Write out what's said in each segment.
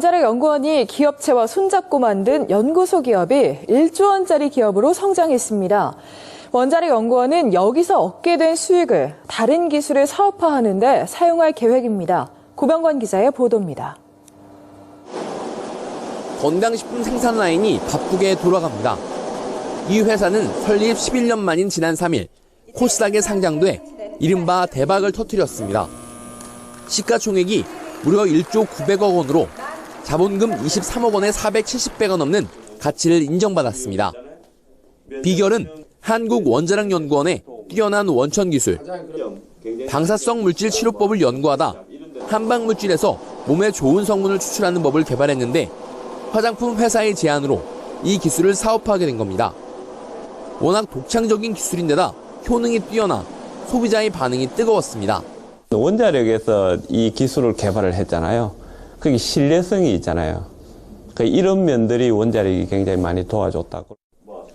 원자력 연구원이 기업체와 손잡고 만든 연구소 기업이 1조 원짜리 기업으로 성장했습니다. 원자력 연구원은 여기서 얻게 된 수익을 다른 기술을 사업화하는데 사용할 계획입니다. 고병관 기자의 보도입니다. 건강식품 생산 라인이 바쁘게 돌아갑니다. 이 회사는 설립 11년 만인 지난 3일 코스닥에 상장돼 이른바 대박을 터뜨렸습니다. 시가총액이 무려 1조 900억 원으로 자본금 23억 원에 470배가 넘는 가치를 인정받았습니다. 비결은 한국원자력연구원의 뛰어난 원천 기술, 방사성 물질 치료법을 연구하다 한방 물질에서 몸에 좋은 성분을 추출하는 법을 개발했는데 화장품 회사의 제안으로 이 기술을 사업화하게 된 겁니다. 워낙 독창적인 기술인데다 효능이 뛰어나 소비자의 반응이 뜨거웠습니다. 원자력에서 이 기술을 개발을 했잖아요. 그게 신뢰성이 있잖아요. 그 이런 면들이 원자력이 굉장히 많이 도와줬다고.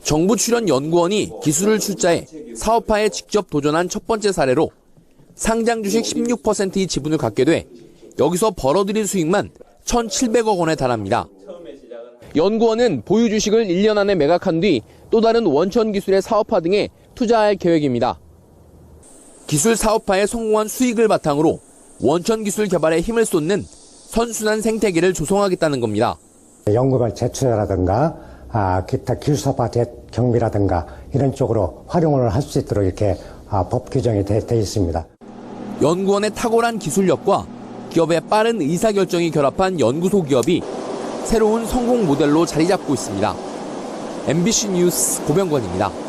정부 출연 연구원이 기술을 출자해 사업화에 직접 도전한 첫 번째 사례로 상장 주식 16%의 지분을 갖게 돼 여기서 벌어들인 수익만 1,700억 원에 달합니다. 연구원은 보유 주식을 1년 안에 매각한 뒤 또 다른 원천 기술의 사업화 등에 투자할 계획입니다. 기술 사업화에 성공한 수익을 바탕으로 원천 기술 개발에 힘을 쏟는 선순환 생태계를 조성하겠다는 겁니다. 연구별 재투자라든가 아, 기타 기술사파 경비라든가 이런 쪽으로 활용을 할 수 있도록 이렇게 아, 법 규정이 돼, 돼 있습니다. 연구원의 탁월한 기술력과 기업의 빠른 의사결정이 결합한 연구소 기업이 새로운 성공 모델로 자리 잡고 있습니다. MBC 뉴스 고병권입니다.